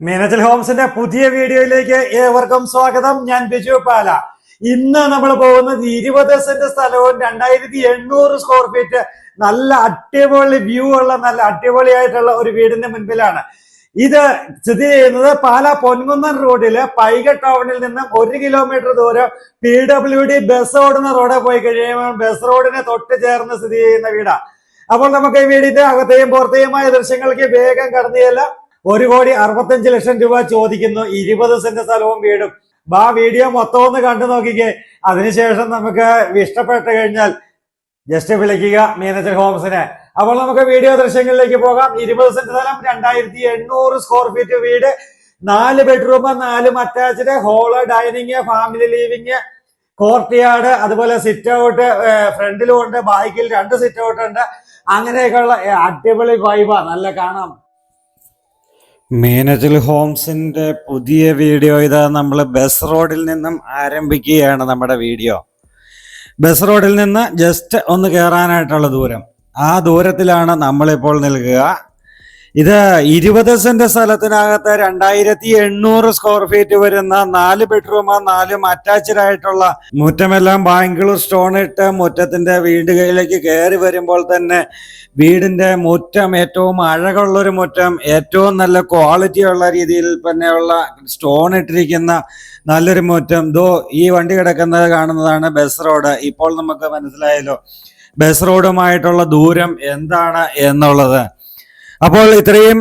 മീനച്ചൽ ഹോംസിന്റെ പുതിയ വീഡിയോയിലേക്ക് ഏവർക്കും സ്വാഗതം. ഞാൻ ബിജു പാല. ഇന്ന് നമ്മൾ പോകുന്നത് ഇരുപത് സെന്റ് സ്ഥലവും രണ്ടായിരത്തി എണ്ണൂറ് സ്ക്വയർ ഫീറ്റ് നല്ല അടിപൊളി വ്യൂ ഉള്ള നല്ല അടിപൊളിയായിട്ടുള്ള ഒരു വീടിന്റെ മുൻപിലാണ്. ഇത് സ്ഥിതി ചെയ്യുന്നത് പാല പൊൻകുന്നൻ റോഡിൽ. പൈക ടൗണിൽ നിന്നും ഒരു കിലോമീറ്റർ ദൂരം പി ഡബ്ല്യു ഡി ബസ് ഓടുന്ന റോഡിൽ പോയി കഴിയുമ്പോൾ ബസ് റോഡിനെ തൊട്ട് ചേർന്ന് സ്ഥിതി ചെയ്യുന്ന വീടാണ് അപ്പോൾ നമുക്ക് ഈ വീടിന്റെ അകത്തെയും പുറത്തെയുമായ ദൃശ്യങ്ങൾക്ക് വേഗം കടന്നു ചെല്ലാം. ഒരു കോടി അറുപത്തഞ്ച് ലക്ഷം രൂപ ചോദിക്കുന്നു. ഇരുപത് സെന്റ് സ്ഥലവും വീടും. ആ വീഡിയോ മൊത്തം ഒന്ന് കണ്ടു നോക്കിക്കേ. അതിനുശേഷം നമുക്ക് ഇഷ്ടപ്പെട്ട് കഴിഞ്ഞാൽ ജസ്റ്റ് വിളിക്കുക മീനച്ചൽ ഹോംസിനെ. അപ്പോൾ നമുക്ക് വീഡിയോ ദൃശ്യങ്ങളിലേക്ക് പോകാം. ഇരുപത് സെന്റ് സ്ഥലം രണ്ടായിരത്തി എണ്ണൂറ് സ്ക്വയർ ഫീറ്റ് വീട്. നാല് ബെഡ്റൂം നാലും attached hall dining family living court അതുപോലെ സിറ്റ് ഔട്ട് ഫ്രണ്ടിലും ഉണ്ട് ബാക്കിൽ രണ്ട് സിറ്റ് ഔട്ട് ഉണ്ട്. അങ്ങനെയൊക്കെയുള്ള അടിപൊളി വൈബാ നല്ല കാണാം. മീനച്ചൽ ഹോംസിന്റെ പുതിയ വീഡിയോ ഇതാ നമ്മൾ ബസ് റോഡിൽ നിന്നും ആരംഭിക്കുകയാണ് നമ്മുടെ വീഡിയോ. ബസ് റോഡിൽ നിന്ന് ജസ്റ്റ് ഒന്ന് കയറാനായിട്ടുള്ള ദൂരം. ആ ദൂരത്തിലാണ് നമ്മളിപ്പോൾ നിൽക്കുക. ഇത് ഇരുപത് സെന്റ് സ്ഥലത്തിനകത്ത് രണ്ടായിരത്തി എണ്ണൂറ് സ്ക്വയർ ഫീറ്റ് വരുന്ന നാല് ബെഡ്റൂം നാലും അറ്റാച്ച്ഡ് ആയിട്ടുള്ള മുറ്റമെല്ലാം ബാംഗ്ലൂർ സ്റ്റോൺ ഇട്ട് മുറ്റത്തിന്റെ വീടുകളിലേക്ക് കയറി വരുമ്പോൾ തന്നെ വീടിന്റെ മുറ്റം ഏറ്റവും അഴകുള്ള ഒരു മുറ്റം ഏറ്റവും നല്ല ക്വാളിറ്റി ഉള്ള രീതിയിൽ തന്നെയുള്ള സ്റ്റോൺ ഇട്ടിരിക്കുന്ന നല്ലൊരു മുറ്റം. ദോ ഈ വണ്ടി കിടക്കുന്നത് കാണുന്നതാണ് ബസ് റോഡ് ഇപ്പോൾ നമുക്ക് മനസ്സിലായല്ലോ ബസ് റോഡുമായിട്ടുള്ള ദൂരം എന്താണ് എന്നുള്ളത്. അപ്പോൾ ഇത്രയും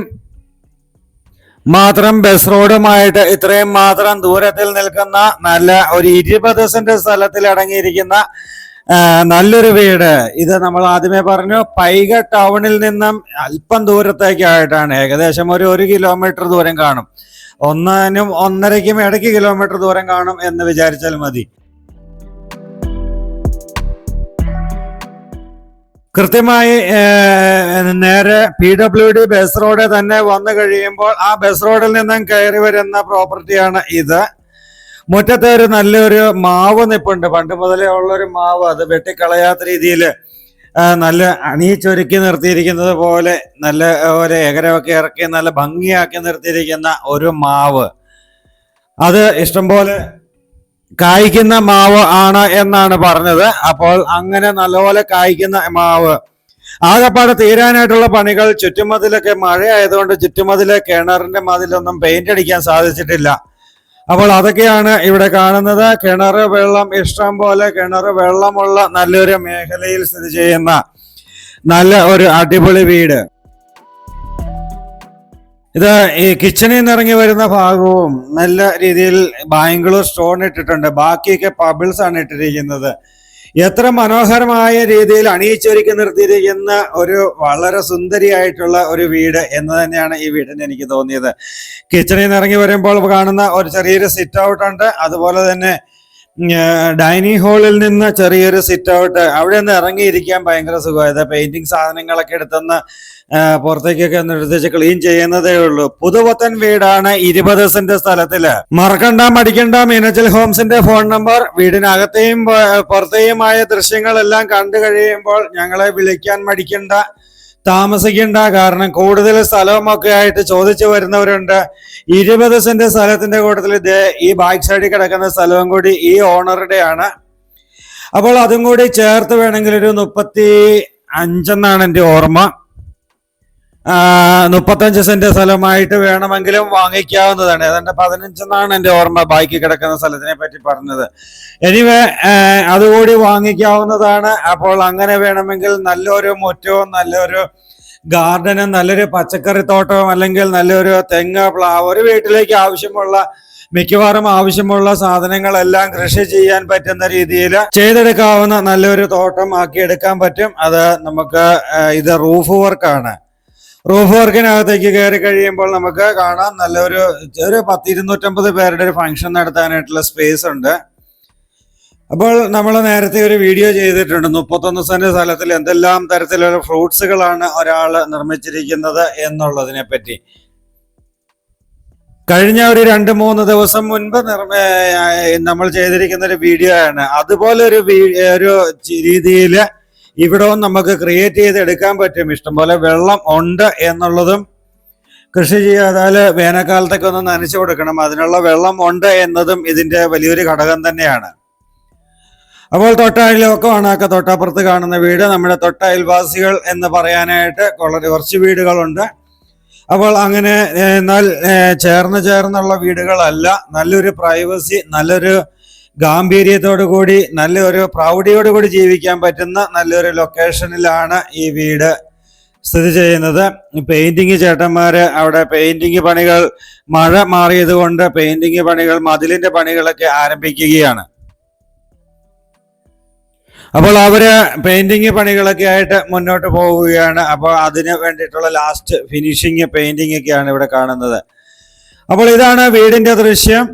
മാത്രം ബസ് റോഡുമായിട്ട് ഇത്രയും മാത്രം ദൂരത്തിൽ നിൽക്കുന്ന നല്ല ഒരു ഇരുപത് സെന്റ് സ്ഥലത്തിൽ അടങ്ങിയിരിക്കുന്ന നല്ലൊരു വീട്. ഇത് നമ്മൾ ആദ്യമേ പറഞ്ഞു പൈക ടൗണിൽ നിന്നും അല്പം ദൂരത്തേക്കായിട്ടാണ്. ഏകദേശം ഒരു ഒരു കിലോമീറ്റർ ദൂരം കാണും. ഒന്നിനും ഒന്നരയ്ക്കും ഇടയ്ക്ക് കിലോമീറ്റർ ദൂരം കാണും എന്ന് വിചാരിച്ചാൽ മതി. കൃത്യമായി നേരെ P W D bus road തന്നെ വന്നു കഴിയുമ്പോൾ ആ ബസ് റോഡിൽ നിന്നും കയറി വരുന്ന പ്രോപ്പർട്ടിയാണ് ഇത്. മുറ്റത്തെ ഒരു നല്ലൊരു മാവ് നിപ്പുണ്ട്. പണ്ട് മുതലേ ഉള്ളൊരു മാവ്. അത് വെട്ടിക്കളയാത്ത രീതിയിൽ നല്ല അണിയിച്ചൊരുക്കി നിർത്തിയിരിക്കുന്നത് പോലെ നല്ല ഒരു എകരമൊക്കെ ഇറക്കി നല്ല ഭംഗിയാക്കി നിർത്തിയിരിക്കുന്ന ഒരു മാവ്. അത് ഇഷ്ടംപോലെ കായ്ക്കുന്ന മാവ് ആണ് എന്നാണ് പറഞ്ഞത്. അപ്പോൾ അങ്ങനെ നല്ലപോലെ കായ്ക്കുന്ന മാവ്. ആകെപ്പാടെ തീരാനായിട്ടുള്ള പണികൾ ചുറ്റുമതിലൊക്കെ മഴയായതുകൊണ്ട് ചുറ്റുമതിലെ കിണറിന്റെ മതിലൊന്നും പെയിന്റ് അടിക്കാൻ സാധിച്ചിട്ടില്ല. അപ്പോൾ അതൊക്കെയാണ് ഇവിടെ കാണുന്നത്. കിണർ വെള്ളം ഇഷ്ടം പോലെ കിണർ വെള്ളമുള്ള നല്ലൊരു മേഖലയിൽ സ്ഥിതി ചെയ്യുന്ന നല്ല ഒരു അടിപൊളി വീട്. ഇത് ഈ കിച്ചണിൽ നിന്ന് ഇറങ്ങി വരുന്ന ഭാഗവും നല്ല രീതിയിൽ ബാംഗ്ലൂർ സ്റ്റോൺ ഇട്ടിട്ടുണ്ട്. ബാക്കിയൊക്കെ പബിൾസ് ആണ് ഇട്ടിരിക്കുന്നത്. എത്ര മനോഹരമായ രീതിയിൽ അണിയിച്ചൊരുക്കി നിർത്തിയിരിക്കുന്ന ഒരു വളരെ സുന്ദരിയായിട്ടുള്ള ഒരു വീട് എന്ന് തന്നെയാണ് ഈ വീടിന് എനിക്ക് തോന്നിയത്. കിച്ചണിൽ നിന്ന് ഇറങ്ങി വരുമ്പോൾ കാണുന്ന ഒരു ചെറിയൊരു സിറ്റ് ഔട്ട് ഉണ്ട്. അതുപോലെ തന്നെ ഡൈനിങ് ഹാളിൽ നിന്ന് ചെറിയൊരു സിറ്റ് ഔട്ട് അവിടെ നിന്ന് ഇറങ്ങിയിരിക്കാൻ ഭയങ്കര സുഖമായത് പെയിന്റിങ് സാധനങ്ങളൊക്കെ എടുത്തെന്ന് ആ, പുറത്തേക്കൊക്കെ ഒന്ന് എടുത്തേച്ച് ക്ലീൻ ചെയ്യുന്നതേ ഉള്ളൂ. പുതുവത്തൻ വീടാണ് ഇരുപത് സെന്റ് സ്ഥലത്തിൽ. മറക്കണ്ട മടിക്കണ്ട മീനച്ചൽ ഹോംസിന്റെ ഫോൺ നമ്പർ വീടിനകത്തെയും പുറത്തെയുമായ ദൃശ്യങ്ങളെല്ലാം കണ്ടു കഴിയുമ്പോൾ ഞങ്ങളെ വിളിക്കാൻ മടിക്കണ്ട. താമസിക്കണ്ട കാരണം കൂടുതൽ സ്ഥലമൊക്കെ ആയിട്ട് ചോദിച്ചു വരുന്നവരുണ്ട്. ഇരുപത് സെന്റ് സ്ഥലത്തിന്റെ കൂട്ടത്തിൽ ഇത് ഈ ബാക്ക് സൈഡിൽ കിടക്കുന്ന സ്ഥലവും കൂടി ഈ ഓണറുടെയാണ്. അപ്പോൾ അതും കൂടി ചേർത്ത് വേണമെങ്കിൽ ഒരു മുപ്പത്തി അഞ്ചെന്നാണ് എന്റെ ഓർമ്മ. മുപ്പത്തഞ്ച് സെന്റ് സ്ഥലമായിട്ട് വേണമെങ്കിലും വാങ്ങിക്കാവുന്നതാണ്. ഏതാണ്ട് പതിനഞ്ചെന്നാണ് എന്റെ ഓർമ്മ ബാക്കി കിടക്കുന്ന സ്ഥലത്തിനെ പറ്റി പറഞ്ഞത്. എനിവേ അതുകൂടി വാങ്ങിക്കാവുന്നതാണ്. അപ്പോൾ അങ്ങനെ വേണമെങ്കിൽ നല്ലൊരു മുറ്റവും നല്ലൊരു ഗാർഡനും നല്ലൊരു പച്ചക്കറി പച്ചക്കറിത്തോട്ടവും അല്ലെങ്കിൽ നല്ലൊരു തെങ്ങ് പ്ലാവ് ഒരു വീട്ടിലേക്ക് ആവശ്യമുള്ള മിക്കവാറും ആവശ്യമുള്ള സാധനങ്ങളെല്ലാം കൃഷി ചെയ്യാൻ പറ്റുന്ന രീതിയിൽ ചെയ്തെടുക്കാവുന്ന നല്ലൊരു തോട്ടം ആക്കിയെടുക്കാൻ പറ്റും. അത് നമുക്ക് ഇത് റൂഫ് വർക്കാണ്. റൂഫ് വർക്കിനകത്തേക്ക് കയറി കഴിയുമ്പോൾ നമുക്ക് കാണാം നല്ലൊരു ഒരു പത്ത് ഇരുന്നൂറ്റമ്പത് പേരുടെ ഒരു ഫംഗ്ഷൻ നടത്താനായിട്ടുള്ള സ്പേസ് ഉണ്ട്. അപ്പോൾ നമ്മൾ നേരത്തെ ഒരു വീഡിയോ ചെയ്തിട്ടുണ്ട്. മുപ്പത്തൊന്ന് സെന്റ് സ്ഥലത്തിൽ എന്തെല്ലാം തരത്തിലുള്ള ഫ്രൂട്ട്സുകളാണ് ഒരാൾ നിർമ്മിച്ചിരിക്കുന്നത് എന്നുള്ളതിനെ പറ്റി കഴിഞ്ഞ ഒരു രണ്ട് മൂന്ന് ദിവസം മുൻപ് നമ്മൾ ചെയ്തിരിക്കുന്ന ഒരു വീഡിയോ ആണ്. അതുപോലെ ഒരു ഒരു രീതിയിൽ ഇവിടവും നമുക്ക് ക്രിയേറ്റ് ചെയ്ത് എടുക്കാൻ പറ്റും. ഇഷ്ടംപോലെ വെള്ളം ഉണ്ട് എന്നുള്ളതും കൃഷി ചെയ്യാതാൽ വേനൽക്കാലത്തൊക്കെ ഒന്ന് നനച്ചു കൊടുക്കണം. അതിനുള്ള വെള്ളം ഉണ്ട് എന്നതും ഇതിന്റെ വലിയൊരു ഘടകം തന്നെയാണ്. അപ്പോൾ തൊട്ടയൽവക്കമാണൊക്കെ തൊട്ടപ്പുറത്ത് കാണുന്ന വീട്. നമ്മുടെ തൊട്ട അയൽവാസികൾ എന്ന് പറയാനായിട്ട് വളരെ കുറച്ച് വീടുകളുണ്ട്. അപ്പോൾ അങ്ങനെ എന്നാൽ ചേർന്ന് ചേർന്നുള്ള വീടുകളല്ല. നല്ലൊരു പ്രൈവസി നല്ലൊരു ഗാംഭീര്യത്തോടു കൂടി നല്ലൊരു പ്രൗഢിയോട് കൂടി ജീവിക്കാൻ പറ്റുന്ന നല്ലൊരു ലൊക്കേഷനിലാണ് ഈ വീട് സ്ഥിതി ചെയ്യുന്നത്. പെയിന്റിങ് ചേട്ടന്മാര് അവിടെ പെയിന്റിങ് പണികൾ മഴ മാറിയത് കൊണ്ട് പെയിന്റിങ് പണികൾ മതിലിന്റെ പണികളൊക്കെ ആരംഭിക്കുകയാണ്. അപ്പോൾ അവർ പെയിന്റിങ് പണികളൊക്കെ ആയിട്ട് മുന്നോട്ട് പോവുകയാണ്. അപ്പോൾ അതിന് വേണ്ടിയിട്ടുള്ള ലാസ്റ്റ് ഫിനിഷിങ് പെയിന്റിങ് ഒക്കെയാണ് ഇവിടെ കാണുന്നത്. അപ്പോൾ ഇതാണ് വീടിന്റെ ദൃശ്യം.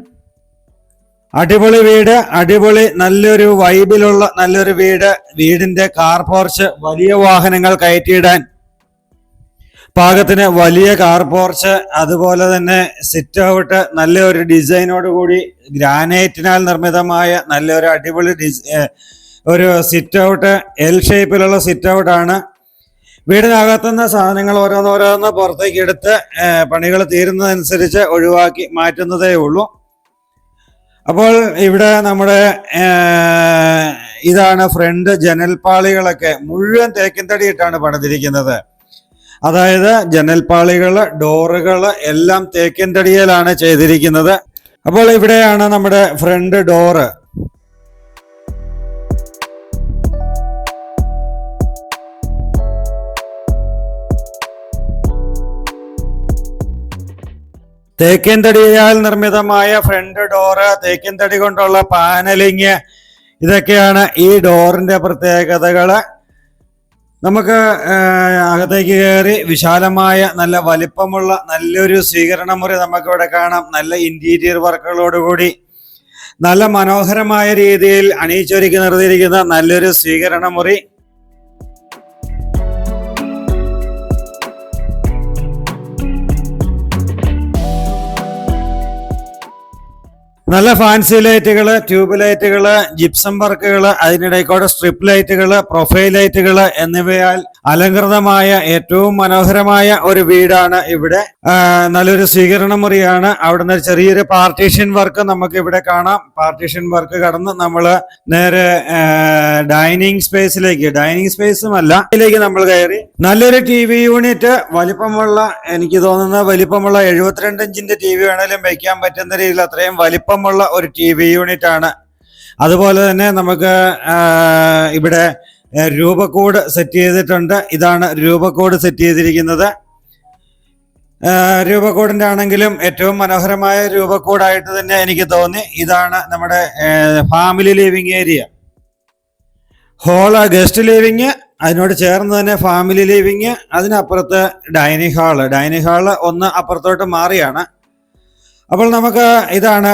അടിപൊളി വീട് അടിപൊളി നല്ലൊരു വൈബിലുള്ള നല്ലൊരു വീട് വീടിന്റെ കാർ പോർച്ച് വലിയ വാഹനങ്ങൾ കയറ്റിയിടാൻ. പാകത്തിന് വലിയ കാർ പോർച്ച് അതുപോലെ തന്നെ സിറ്റ് ഔട്ട് നല്ലൊരു ഡിസൈനോട് കൂടി ഗ്രാനൈറ്റിനാൽ നിർമ്മിതമായ നല്ലൊരു അടിപൊളി ഒരു സിറ്റ് ഔട്ട് എൽ ഷേപ്പിലുള്ള സിറ്റ് ഔട്ട് ആണ്. വീടിനകത്തുനിന്ന് സാധനങ്ങൾ ഓരോന്നോരോന്ന് പുറത്തേക്ക് എടുത്ത് പണികൾ തീരുന്നതനുസരിച്ച് ഒഴിവാക്കി മാറ്റുന്നതേ ഉള്ളൂ. അപ്പോൾ ഇവിടെ നമ്മുടെ ഇതാണ് ഫ്രണ്ട് ജനൽപ്പാളികളൊക്കെ മുഴുവൻ തേക്കിൻ തടിയിട്ടാണ് പണിതിരിക്കുന്നത്. അതായത് ജനൽപ്പാളികൾ ഡോറുകൾ എല്ലാം തേക്കിൻ തടിയിലാണ് ചെയ്തിരിക്കുന്നത്. അപ്പോൾ ഇവിടെയാണ് നമ്മുടെ ഫ്രണ്ട് ഡോറ്. തേക്കിൻ തടിയാൽ നിർമ്മിതമായ ഫ്രണ്ട് ഡോറ് തേക്കിൻ തടി കൊണ്ടുള്ള പാനലിങ് ഇതൊക്കെയാണ് ഈ ഡോറിന്റെ പ്രത്യേകതകൾ. നമുക്ക് അകത്തേക്ക് കയറി വിശാലമായ നല്ല വലിപ്പമുള്ള നല്ലൊരു സ്വീകരണ മുറി നമുക്കിവിടെ കാണാം. നല്ല ഇന്റീരിയർ വർക്കുകളോടുകൂടി നല്ല മനോഹരമായ രീതിയിൽ അണിയിച്ചൊരുക്കി നിർത്തിയിരിക്കുന്ന നല്ലൊരു സ്വീകരണ മുറി നല്ല ഫാൻസി ലൈറ്റുകൾ ട്യൂബ് ലൈറ്റുകൾ ജിപ്സം വർക്കുകൾ കൂടെ സ്ട്രിപ്പ് ലൈറ്റുകൾ പ്രൊഫൈൽ ലൈറ്റുകൾ എന്നിവയാൽ അലങ്കൃതമായ ഏറ്റവും മനോഹരമായ ഒരു വീടാണ് ഇവിടെ. നല്ലൊരു സ്വീകരണ മുറിയാണ് അവിടുന്ന് ചെറിയൊരു പാർട്ടീഷൻ വർക്ക് നമുക്ക് ഇവിടെ കാണാം. പാർട്ടീഷൻ വർക്ക് കടന്ന് നമ്മൾ നേരെ ഡൈനിങ് സ്പേസിലേക്ക് ഡൈനിങ് സ്പേസും അല്ല ഇതിലേക്ക് നമ്മൾ കയറി. നല്ലൊരു ടി വി യൂണിറ്റ് വലിപ്പമുള്ള എനിക്ക് തോന്നുന്ന വലിപ്പമുള്ള എഴുപത്തിരണ്ട് ഇഞ്ചിന്റെ ടി വി വേണേലും വയ്ക്കാൻ പറ്റുന്ന രീതിയിൽ അത്രയും വലിപ്പമുള്ള ഒരു ടി വി യൂണിറ്റ് ആണ് അതുപോലെ തന്നെ നമുക്ക് ഇവിടെ രൂപക്കോഡ് സെറ്റ് ചെയ്തിട്ടുണ്ട്. ഇതാണ് രൂപക്കോഡ് സെറ്റ് ചെയ്തിരിക്കുന്നത്. രൂപക്കോഡിന്റെ ആണെങ്കിലും ഏറ്റവും മനോഹരമായ രൂപക്കോഡായിട്ട് തന്നെ എനിക്ക് തോന്നി. ഇതാണ് നമ്മുടെ family living area hall guest living അതിനോട് ചേർന്ന് തന്നെ ഫാമിലി ലിവിങ് അതിനപ്പുറത്ത് ഡൈനിങ് ഹാൾ ഡൈനിങ് ഹാൾ ഒന്ന് അപ്പുറത്തോട്ട് മാറിയാണ്. അപ്പോൾ നമുക്ക് ഇതാണ്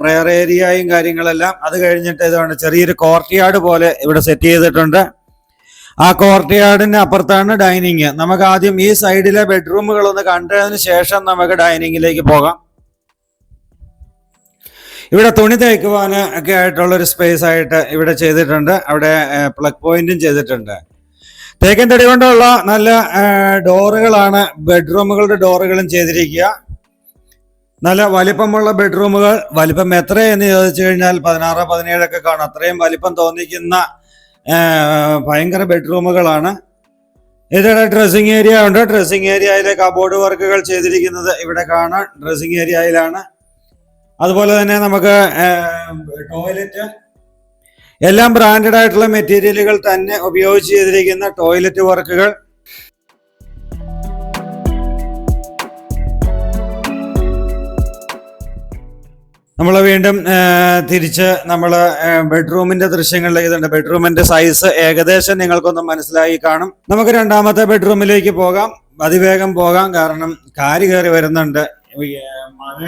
പ്രെയർ ഏരിയയും കാര്യങ്ങളെല്ലാം. അത് കഴിഞ്ഞിട്ട് ഇതാണ് ചെറിയൊരു കോർട്ട് യാർഡ് പോലെ ഇവിടെ സെറ്റ് ചെയ്തിട്ടുണ്ട്. ആ കോർട്ട് യാർഡിന് അപ്പുറത്താണ് ഡൈനിങ്. നമുക്ക് ആദ്യം ഈ സൈഡിലെ ബെഡ്റൂമുകൾ ഒന്ന് കണ്ടതിന് ശേഷം നമുക്ക് ഡൈനിങ്ങിലേക്ക് പോകാം. ഇവിടെ തുണി തേക്കുവാൻ ഒക്കെ ആയിട്ടുള്ള ഒരു സ്പേസ് ആയിട്ട് ഇവിടെ ചെയ്തിട്ടുണ്ട്. അവിടെ പ്ലഗ് പോയിന്റും ചെയ്തിട്ടുണ്ട്. തേക്കൻ തടി കൊണ്ടുള്ള നല്ല ഡോറുകളാണ് ബെഡ്റൂമുകളുടെ ഡോറുകളും ചെയ്തിരിക്കുക. നല്ല വലിപ്പമുള്ള ബെഡ്റൂമുകൾ. വലിപ്പം എത്ര എന്ന് ചോദിച്ചു കഴിഞ്ഞാൽ പതിനാറ് പതിനേഴൊക്കെ കാണും. അത്രയും വലിപ്പം തോന്നിക്കുന്ന ഭയങ്കര ബെഡ്റൂമുകളാണ്. ഇതിടെ ഡ്രസ്സിങ് ഏരിയ ഉണ്ട്. ഡ്രസ്സിങ് ഏരിയയിലെ കബോർഡ് വർക്കുകൾ ചെയ്തിരിക്കുന്നത് ഇവിടെ കാണാം. ഡ്രസ്സിങ് ഏരിയയിലാണ്. അതുപോലെ തന്നെ നമുക്ക് ടോയ്ലറ്റ്. എല്ലാം ബ്രാൻഡഡ് ആയിട്ടുള്ള മെറ്റീരിയലുകൾ തന്നെ ഉപയോഗിച്ച് ചെയ്തിരിക്കുന്ന ടോയ്ലറ്റ് വർക്കുകൾ. നമ്മൾ വീണ്ടും തിരിച്ച് നമ്മൾ ബെഡ്റൂമിന്റെ ദൃശ്യങ്ങളിലേക്ക് ഇതുണ്ട്. ബെഡ്റൂമിന്റെ സൈസ് ഏകദേശം നിങ്ങൾക്കൊന്ന് മനസ്സിലായി കാണും. നമുക്ക് രണ്ടാമത്തെ ബെഡ്റൂമിലേക്ക് പോകാം. അതിവേഗം പോകാം. കാരണം കാര് കയറി വരുന്നുണ്ട്. മഴ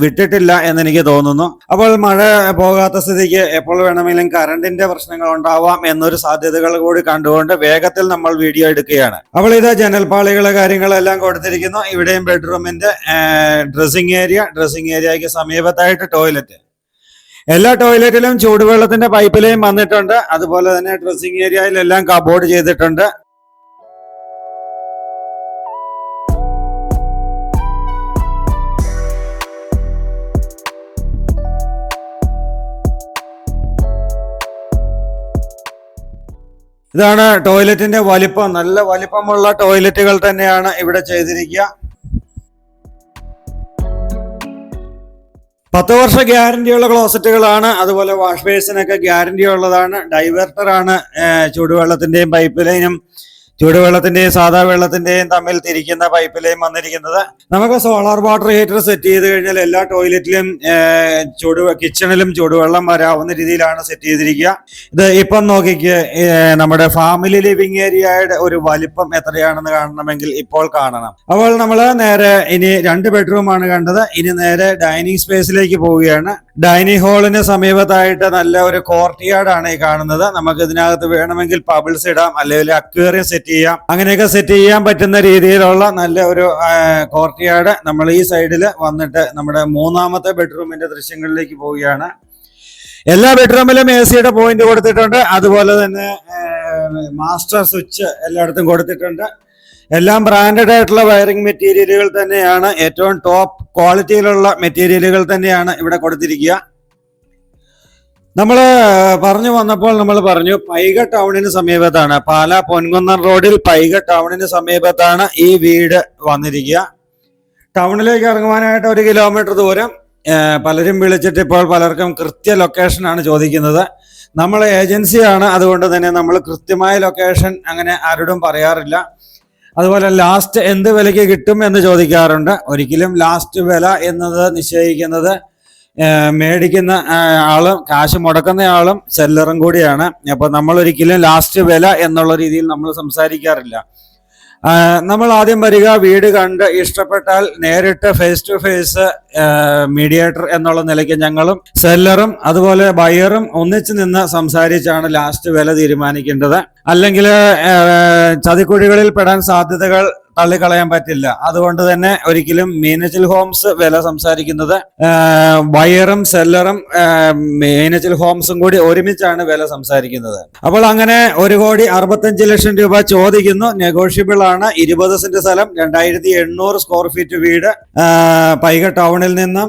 വിട്ടിട്ടില്ല എന്നെനിക്ക് തോന്നുന്നു. അപ്പോൾ മഴ പോകാത്ത സ്ഥിതിക്ക് എപ്പോൾ വേണമെങ്കിലും കറണ്ടിന്റെ പ്രശ്നങ്ങൾ ഉണ്ടാവാം എന്നൊരു സാധ്യതകൾ കൂടി കണ്ടുകൊണ്ട് വേഗത്തിൽ നമ്മൾ വീഡിയോ എടുക്കുകയാണ്. അപ്പോൾ ഇത് ജനൽപാളികളെ കാര്യങ്ങളെല്ലാം കൊടുത്തിരിക്കുന്നു. ഇവിടെയും ബെഡ്റൂമിന്റെ ഡ്രസ്സിംഗ് ഏരിയ ഡ്രസ്സിംഗ് ഏരിയയ്ക്ക് സമീപത്തായിട്ട് ടോയ്ലറ്റ്. എല്ലാ ടോയ്ലറ്റിലും ചൂടുവെള്ളത്തിന്റെ പൈപ്പ് ലൈൻ വന്നിട്ടുണ്ട്. അതുപോലെ തന്നെ ഡ്രസ്സിംഗ് ഏരിയയിലെല്ലാം കബോർഡ് ചെയ്തിട്ടുണ്ട്. ഇതാണ് ടോയ്ലറ്റിന്റെ വലിപ്പം. നല്ല വലിപ്പമുള്ള ടോയ്ലറ്റുകൾ തന്നെയാണ് ഇവിടെ ചെയ്തിരിക്കുക. പത്ത് വർഷ ഗ്യാരണ്ടിയുള്ള ക്ലോസറ്റുകളാണ്. അതുപോലെ വാഷ് ബേസിനൊക്കെ ഗ്യാരണ്ടി ഉള്ളതാണ് ഡൈവേർട്ടറാണ് ചൂടുവെള്ളത്തിന്റെയും പൈപ്പ് ലൈനും ചൂടുവെള്ളത്തിന്റെയും സാധാ വെള്ളത്തിന്റെയും തമ്മിൽ തിരിക്കുന്ന പൈപ്പിലേയും വന്നിരിക്കുന്നത്. നമുക്ക് സോളാർ വാട്ടർ ഹീറ്റർ സെറ്റ് ചെയ്ത് കഴിഞ്ഞാൽ എല്ലാ ടോയ്ലറ്റിലും ചൂട് കിച്ചണിലും ചൂടുവെള്ളം വരാവുന്ന രീതിയിലാണ് സെറ്റ് ചെയ്തിരിക്കുക. ഇത് ഇപ്പം നോക്കിക്ക് നമ്മുടെ ഫാമിലി ലിവിംഗ് ഏരിയയുടെ ഒരു വലിപ്പം എത്രയാണെന്ന് കാണണമെങ്കിൽ ഇപ്പോൾ കാണണം. അപ്പോൾ നമ്മൾ നേരെ ഇനി രണ്ട് ബെഡ്റൂമാണ് കണ്ടത്. ഇനി നേരെ ഡൈനിങ് സ്പേസിലേക്ക് പോവുകയാണ്. ഡൈനിങ് ഹാളിന് സമീപത്തായിട്ട് നല്ല ഒരു കോർട്ട് ആണ് ഈ കാണുന്നത്. നമുക്ക് ഇതിനകത്ത് വേണമെങ്കിൽ പബിൾസ് ഇടാം അല്ലെങ്കിൽ അക്വേറിയം സെറ്റ് ചെയ്യാം. അങ്ങനെയൊക്കെ സെറ്റ് ചെയ്യാൻ പറ്റുന്ന രീതിയിലുള്ള നല്ല ഒരു കോർട്ട് യാർഡ് നമ്മൾ ഈ സൈഡിൽ വന്നിട്ട് നമ്മുടെ മൂന്നാമത്തെ ബെഡ്റൂമിന്റെ ദൃശ്യങ്ങളിലേക്ക് പോവുകയാണ്. എല്ലാ ബെഡ്റൂമിലും എ സിയുടെ പോയിന്റ് കൊടുത്തിട്ടുണ്ട്. അതുപോലെ തന്നെ മാസ്റ്റർ സ്വിച്ച് എല്ലായിടത്തും കൊടുത്തിട്ടുണ്ട്. എല്ലാം ബ്രാൻഡഡ് ആയിട്ടുള്ള വയറിംഗ് മെറ്റീരിയലുകൾ തന്നെയാണ്. ഏറ്റവും ടോപ്പ് ക്വാളിറ്റിയിലുള്ള മെറ്റീരിയലുകൾ തന്നെയാണ് ഇവിടെ കൊടുത്തിരിക്കുക. നമ്മൾ പറഞ്ഞു വന്നപ്പോൾ നമ്മൾ പറഞ്ഞു പൈക ടൗണിന് സമീപത്താണ്. പാല പൊൻകുന്നം റോഡിൽ പൈക ടൗണിന് സമീപത്താണ് ഈ വീട് വന്നിരിക്കുക. ടൗണിലേക്ക് ഇറങ്ങുവാനായിട്ട് ഒരു കിലോമീറ്റർ ദൂരം പലരും വിളിച്ചിട്ട് ഇപ്പോൾ പലർക്കും കൃത്യ ലൊക്കേഷനാണ് ചോദിക്കുന്നത്. നമ്മൾ ഏജൻസിയാണ് അതുകൊണ്ട് തന്നെ നമ്മൾ കൃത്യമായ ലൊക്കേഷൻ അങ്ങനെ ആരോടും പറയാറില്ല. അതുപോലെ ലാസ്റ്റ് എന്ത് വിലയ്ക്ക് കിട്ടും എന്ന് ചോദിക്കാറുണ്ട്. ഒരിക്കലും ലാസ്റ്റ് വില എന്നത് നിശ്ചയിക്കുന്നത് മേടിക്കുന്ന ആളും കാശ് മുടക്കുന്ന ആളും സെല്ലറും കൂടിയാണ്. അപ്പൊ നമ്മൾ ഒരിക്കലും ലാസ്റ്റ് വില എന്നുള്ള രീതിയിൽ നമ്മൾ സംസാരിക്കാറില്ല. നമ്മൾ ആദ്യം വരിക വീട് കണ്ട് ഇഷ്ടപ്പെട്ടാൽ നേരിട്ട് ഫേസ് ടു ഫേസ് മീഡിയേറ്റർ എന്നുള്ള നിലയ്ക്ക് ഞങ്ങളും സെല്ലറും അതുപോലെ ബയറും ഒന്നിച്ചു നിന്ന് സംസാരിച്ചാണ് ലാസ്റ്റ് വില തീരുമാനിക്കേണ്ടത്. അല്ലെങ്കിൽ ചതിക്കുഴികളിൽ പെടാൻ സാധ്യതകൾ തള്ളിക്കളയാൻ പറ്റില്ല. അതുകൊണ്ട് തന്നെ ഒരിക്കലും മീനച്ചിൽ ഹോംസ് വില സംസാരിക്കുന്നത് ബയറും സെല്ലറും മീനച്ചിൽ ഹോംസും കൂടി ഒരുമിച്ചാണ് വില സംസാരിക്കുന്നത്. അപ്പോൾ അങ്ങനെ ഒരു കോടി അറുപത്തഞ്ച് ലക്ഷം രൂപ ചോദിക്കുന്നു. നെഗോഷ്യബിൾ ആണ്. ഇരുപത് സെന്റ് സ്ഥലം രണ്ടായിരത്തി എണ്ണൂറ് സ്ക്വയർ ഫീറ്റ് വീട് പൈക ടൗണിൽ നിന്നും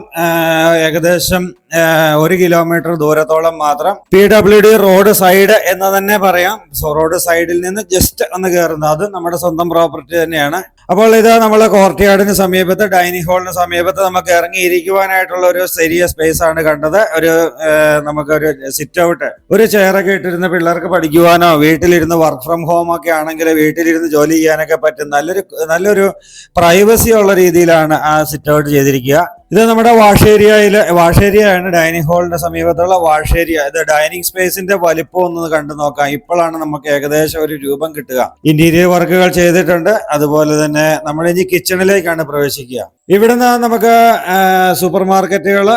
ഏകദേശം ഒരു കിലോമീറ്റർ ദൂരത്തോളം മാത്രം P W D road side എന്ന് തന്നെ പറയാം. സോ റോഡ് സൈഡിൽ നിന്ന് ജസ്റ്റ് ഒന്ന് കയറുന്നത് അത് നമ്മുടെ സ്വന്തം പ്രോപ്പർട്ടി തന്നെയാണ്. അപ്പോൾ ഇത് നമ്മളെ കോർട്ട് യാർഡിന് സമീപത്ത് ഡൈനിങ് ഹാളിന് സമീപത്ത് നമുക്ക് ഇറങ്ങി ഇരിക്കുവാനായിട്ടുള്ള ഒരു ചെറിയ സ്പേസ് ആണ് കണ്ടത്. ഒരു നമുക്ക് നമുക്കൊരു സിറ്റ് ഔട്ട് ഒരു ചെയറൊക്കെ ഇട്ടിരുന്ന പിള്ളേർക്ക് പഠിക്കുവാനോ വീട്ടിലിരുന്ന് വർക്ക് ഫ്രം ഹോം ഒക്കെ ആണെങ്കിൽ വീട്ടിലിരുന്ന് ജോലി ചെയ്യാനൊക്കെ പറ്റും നല്ലൊരു നല്ലൊരു പ്രൈവസി ഉള്ള രീതിയിലാണ് ആ സിറ്റ് ഔട്ട് ചെയ്തിരിക്കുക. ഇത് നമ്മുടെ വാഷ് വാഷേരിയാണ് വാഷ് ഏരിയയാണ് ഡൈനിങ് ഹാളിന്റെ സമീപത്തുള്ള വാഷ് ഏരിയ ഇത് ഡൈനിങ് സ്പേസിന്റെ വലിപ്പം ഒന്ന് കണ്ടു നോക്കാം. ഇപ്പോഴാണ് നമുക്ക് ഏകദേശം ഒരു രൂപം കിട്ടുക. ഇന്റീരിയർ വർക്കുകൾ ചെയ്തിട്ടുണ്ട്. അതുപോലെ തന്നെ നമ്മൾ ഇനി കിച്ചണിലേക്കാണ് പ്രവേശിക്കുക. ഇവിടുന്ന് നമുക്ക് സൂപ്പർ മാർക്കറ്റുകൾ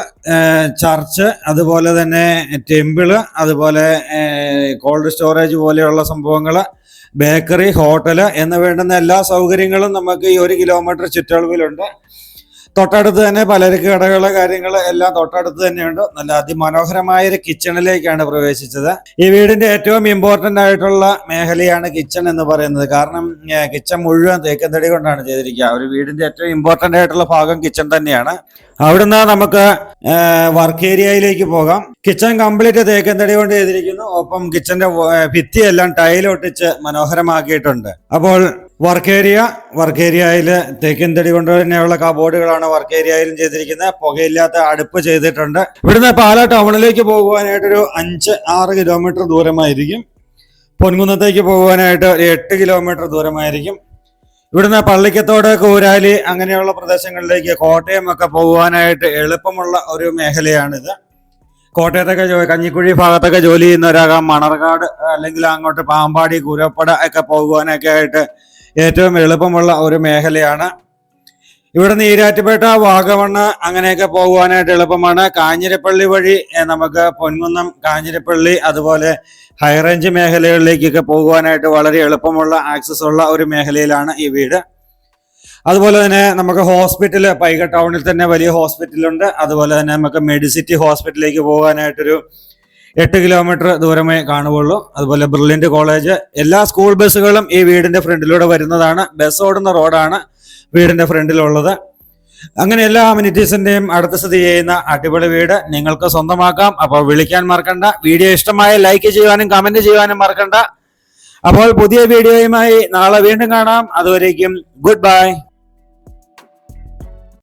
ചർച്ച് അതുപോലെ തന്നെ ടെമ്പിൾ അതുപോലെ കോൾഡ് സ്റ്റോറേജ് പോലെയുള്ള സംഭവങ്ങൾ ബേക്കറി ഹോട്ടൽ എന്ന് വേണ്ടുന്ന എല്ലാ സൗകര്യങ്ങളും നമുക്ക് ഈ ഒരു കിലോമീറ്റർ ചുറ്റളവിലുണ്ട്. തൊട്ടടുത്ത് തന്നെ പലചരക്ക് കടകൾ കാര്യങ്ങൾ എല്ലാം തൊട്ടടുത്ത് തന്നെയുണ്ട്. നല്ല അതിമനോഹരമായ ഒരു കിച്ചണിലേക്കാണ് പ്രവേശിച്ചത്. ഈ വീടിന്റെ ഏറ്റവും ഇമ്പോർട്ടന്റ് ആയിട്ടുള്ള മേഖലയാണ് കിച്ചൺ എന്ന് പറയുന്നത്. കാരണം കിച്ചൺ മുഴുവൻ തേക്കൻ തടി കൊണ്ടാണ് ചെയ്തിരിക്കുക. ഒരു വീടിന്റെ ഏറ്റവും ഇമ്പോർട്ടന്റ് ആയിട്ടുള്ള ഭാഗം കിച്ചൺ തന്നെയാണ്. അവിടുന്ന് നമുക്ക് വർക്ക് ഏരിയയിലേക്ക് പോകാം. കിച്ചൺ കംപ്ലീറ്റ് തേക്കൻ തടി കൊണ്ട് ചെയ്തിരിക്കുന്നു. ഒപ്പം കിച്ചന്റെ ഭിത്തിയെല്ലാം ടൈൽ ഒട്ടിച്ച് മനോഹരമാക്കിയിട്ടുണ്ട്. അപ്പോൾ വർക്ക് വർക്കേരിയയിൽ വർക്ക് ഏരിയയിൽ തേക്കിൻ തടി കൊണ്ട് തന്നെയുള്ള കബോർഡുകളാണ് വർക്കേരിയയിലും ചെയ്തിരിക്കുന്നത്. പുകയില്ലാത്ത അടുപ്പ് ചെയ്തിട്ടുണ്ട്. ഇവിടുന്ന് പാല ടൗണിലേക്ക് പോകുവാനായിട്ടൊരു അഞ്ച് ആറ് കിലോമീറ്റർ ദൂരമായിരിക്കും. പൊൻകുന്നത്തേക്ക് പോകുവാനായിട്ട് ഒരു എട്ട് കിലോമീറ്റർ ദൂരമായിരിക്കും. ഇവിടുന്ന് പള്ളിക്കത്തോട് കൂരാലി അങ്ങനെയുള്ള പ്രദേശങ്ങളിലേക്ക് കോട്ടയം ഒക്കെ പോകുവാനായിട്ട് എളുപ്പമുള്ള ഒരു മേഖലയാണിത്. കോട്ടയത്തൊക്കെ കഞ്ഞിക്കുഴി ഭാഗത്തൊക്കെ ജോലി ചെയ്യുന്നവരാകാം. മണർകാട് അല്ലെങ്കിൽ അങ്ങോട്ട് പാമ്പാടി കുരപ്പട ഒക്കെ പോകുവാനൊക്കെ ആയിട്ട് ഏറ്റവും എളുപ്പമുള്ള ഒരു മേഖലയാണ്. ഇവിടുന്ന് ഈരാറ്റുപേട്ട വാഗമണ് അങ്ങനെയൊക്കെ പോകുവാനായിട്ട് എളുപ്പമാണ്. കാഞ്ഞിരപ്പള്ളി വഴി നമുക്ക് പൊൻകുന്നം കാഞ്ഞിരപ്പള്ളി അതുപോലെ ഹൈറേഞ്ച് മേഖലകളിലേക്കൊക്കെ പോകുവാനായിട്ട് വളരെ എളുപ്പമുള്ള ആക്സസ് ഉള്ള ഒരു മേഖലയിലാണ് ഈ വീട്. അതുപോലെ തന്നെ നമുക്ക് ഹോസ്പിറ്റൽ പൈക ടൗണിൽ തന്നെ വലിയ ഹോസ്പിറ്റലുണ്ട് അതുപോലെ തന്നെ നമുക്ക് മെഡിസിറ്റി ഹോസ്പിറ്റലിലേക്ക് പോകാനായിട്ടൊരു എട്ട് കിലോമീറ്റർ ദൂരമേ കാണുകയുള്ളൂ. അതുപോലെ ബ്രില്യന്റ് കോളേജ് എല്ലാ സ്കൂൾ ബസ്സുകളും ഈ വീടിന്റെ ഫ്രണ്ടിലൂടെ വരുന്നതാണ്. ബസ് ഓടുന്ന റോഡാണ് വീടിന്റെ ഫ്രണ്ടിലുള്ളത്. അങ്ങനെ എല്ലാ അമ്യൂണിറ്റീസിന്റെയും അടുത്ത് സ്ഥിതി ചെയ്യുന്ന അടിപൊളി വീട് നിങ്ങൾക്ക് സ്വന്തമാക്കാം. അപ്പോൾ വിളിക്കാൻ മറക്കണ്ട. വീഡിയോ ഇഷ്ടമായ ലൈക്ക് ചെയ്യുവാനും കമന്റ് ചെയ്യുവാനും മറക്കണ്ട. അപ്പോൾ പുതിയ വീഡിയോയുമായി നാളെ വീണ്ടും കാണാം. അതുവരേക്കും ഗുഡ് ബൈ